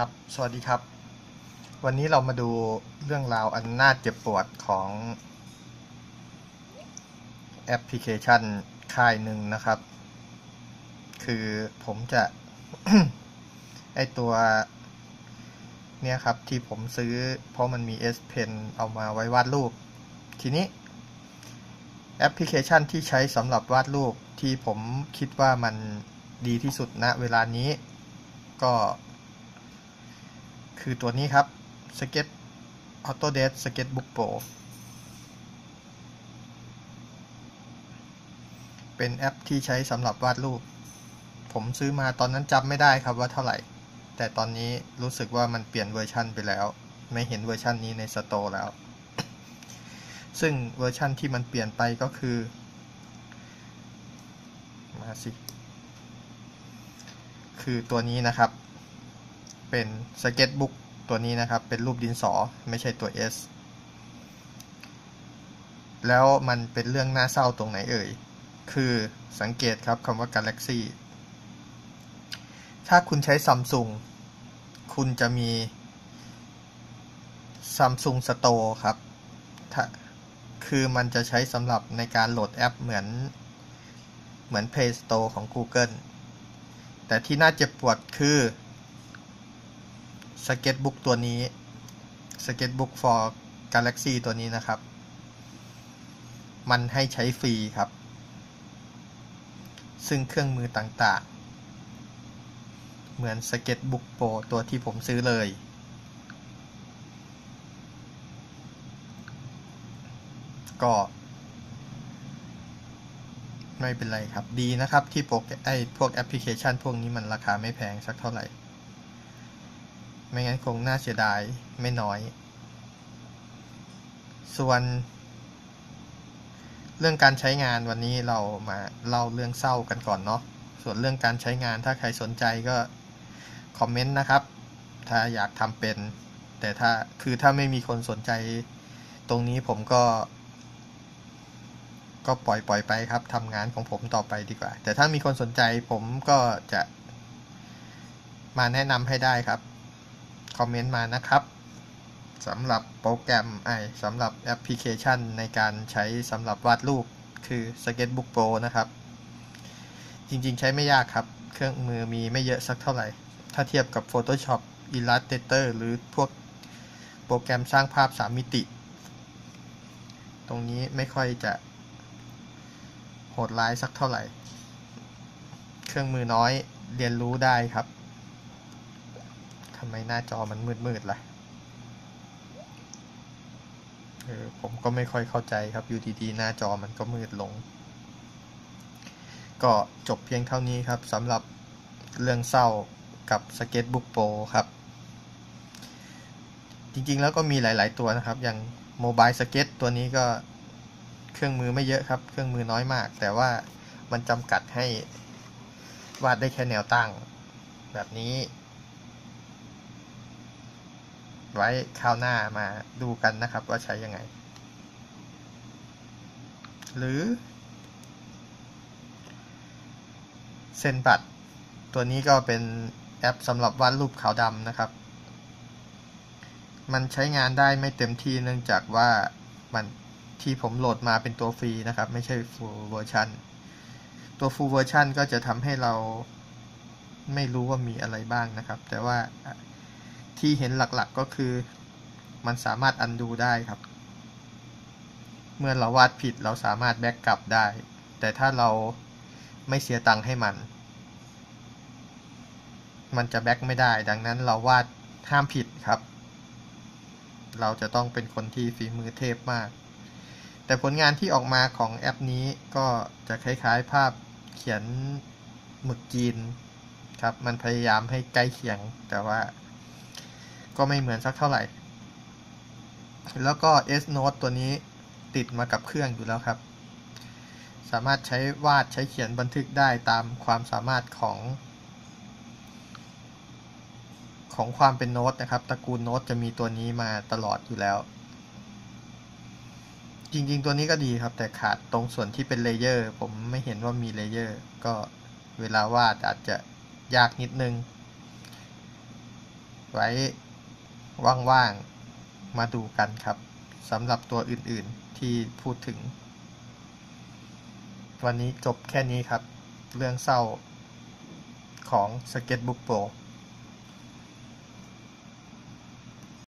ครับ สวัสดีครับ วันนี้เรามาดูเรื่องราวอันน่าเจ็บปวดของแอปพลิเคชันค่ายหนึ่งนะครับ คือผมจะ ไอตัวเนี่ยครับที่ผมซื้อเพราะมันมี S Pen เอามาไว้วาดรูป ทีนี้ แอปพลิเคชันที่ใช้สำหรับวาดรูปที่ผมคิดว่ามันดีที่สุดณเวลานี้ก็ คือตัวนี้ครับ Sketch Autodesk Sketchbook Pro เป็นแอปที่ใช้สำหรับวาดรูป ผมซื้อมาตอนนั้นจำไม่ได้ครับว่าเท่าไหร่ แต่ตอนนี้รู้สึกว่ามันเปลี่ยนเวอร์ชันไปแล้ว ไม่เห็นเวอร์ชันนี้ในสโตร์แล้ว ซึ่งเวอร์ชันที่มันเปลี่ยนไปก็คือ มาสิ คือตัวนี้นะครับ เป็นสเก็ตบุ๊กตัวนี้นะครับ เป็นรูปดินสอไม่ใช่ตัว S แล้วมันเป็นเรื่องน่าเศร้าตรงไหนเอ่ย คือสังเกตครับคำว่า Galaxy ถ้าคุณใช้ซัมซุงคุณจะมี Samsung Store ครับ คือมันจะใช้สำหรับในการโหลดแอปเหมือนเหมือน Play Store ของ Google แต่ที่น่าเจ็บปวดคือ Sketchbook ตัวนี้ Sketchbook for Galaxy ตัวนี้นะครับ มันให้ใช้ฟรีครับ ซึ่งเครื่องมือต่างๆ เหมือน Sketchbook Pro ตัวที่ผมซื้อเลย ก็ไม่เป็นไรครับ ดีนะครับที่โปรไอพวกแอปพลิเคชันพวกนี้มันราคาไม่แพงสักเท่าไหร่ ไม่งั้นคงน่าเสียดายไม่น้อย ส่วน เรื่องการใช้งานวันนี้เรามาเล่าเรื่องเศร้ากันก่อนเนาะ ส่วนเรื่องการใช้งานถ้าใครสนใจก็คอมเมนต์นะครับ ถ้าอยากทำเป็น แต่ถ้าคือถ้าไม่มีคนสนใจตรงนี้ผมก็ ก็ปล่อยปล่อยไปครับทำงานของผมต่อไปดีกว่า แต่ถ้ามีคนสนใจผมก็จะมาแนะนำให้ได้ครับ อมเมนต์มานะครับสำหรับโปรแกรมไอสำหรับแอปพลิเคชันในการใช้สำหรับวาดรูปคือ Sketchbook Pro นะครับ จริงๆใช้ไม่ยากครับ เครื่องมือมีไม่เยอะสักเท่าไหร่ ถ้าเทียบกับ Photoshop Illustrator หรือพวกโปรแกรมสร้างภาพ 3 มิติ ตรงนี้ไม่ค่อยจะโหดร้ายสักเท่าไหร่ เครื่องมือน้อยเรียนรู้ได้ครับำไมหน้าจอมันมืดๆล่ะเออผมก็ไม่ค่อยเข้าใจครับอยู่ดีๆหน้าจอมันก็มืดลง ก็จบเพียงเท่านี้ครับสำหรับเรื่องเศร้ากับ Sketchbook Pro ครับ จริงๆแล้วก็มีหลาย ๆ ตัวนะครับ อย่าง Mobile Sket ตัวนี้ก็เครื่องมือไม่เยอะครับ เครื่องมือน้อยมาก แต่ว่ามันจำกัดให้วาดได้แค่แนวตั้ง แบบนี้ ไว้คราวหน้ามาดูกันนะครับว่าใช้ยังไง หรือเซนบัตตัวนี้ก็เป็นแอปสำหรับวาดรูปขาวดำนะครับ มันใช้งานได้ไม่เต็มที่เนื่องจากว่ามันที่ผมโหลดมาเป็นตัวฟรีนะครับ ไม่ใช่ full version ตัว full version ก็จะทำให้เราไม่รู้ว่ามีอะไรบ้างนะครับ แต่ว่า ที่เห็นหลักๆก็คือ มันสามารถอันดูได้ครับ เมื่อเราวาดผิดเราสามารถแบ็กกลับได้ แต่ถ้าเราไม่เสียตังค์ให้มัน มันจะแบ็กไม่ได้ ดังนั้นเราวาดห้ามผิดครับ เราจะต้องเป็นคนที่ฝีมือเทพมาก แต่ผลงานที่ออกมาของแอปนี้ก็จะคล้ายๆภาพเขียนหมึกจีนครับ มันพยายามให้ใกล้เคียงแต่ว่า ก็ไม่เหมือนสักเท่าไหร่ แล้วก็ S Note ตัวนี้ติดมากับเครื่องอยู่แล้วครับ สามารถใช้วาดใช้เขียนบันทึกได้ตามความสามารถของ ของความเป็นโน้ตนะครับตระกูลโน้ตจะมีตัวนี้มาตลอดอยู่แล้ว จริงๆตัวนี้ก็ดีครับ แต่ขาดตรงส่วนที่เป็นเลเยอร์ผมไม่เห็นว่ามีเลเยอร์ก็เวลาวาดอาจจะยากนิดนึง ไว้ ว่างๆ มาดูกันครับสำหรับตัวอื่นๆที่พูดถึง วันนี้จบแค่นี้ครับ เรื่องเศร้าของ Sketchbook Pro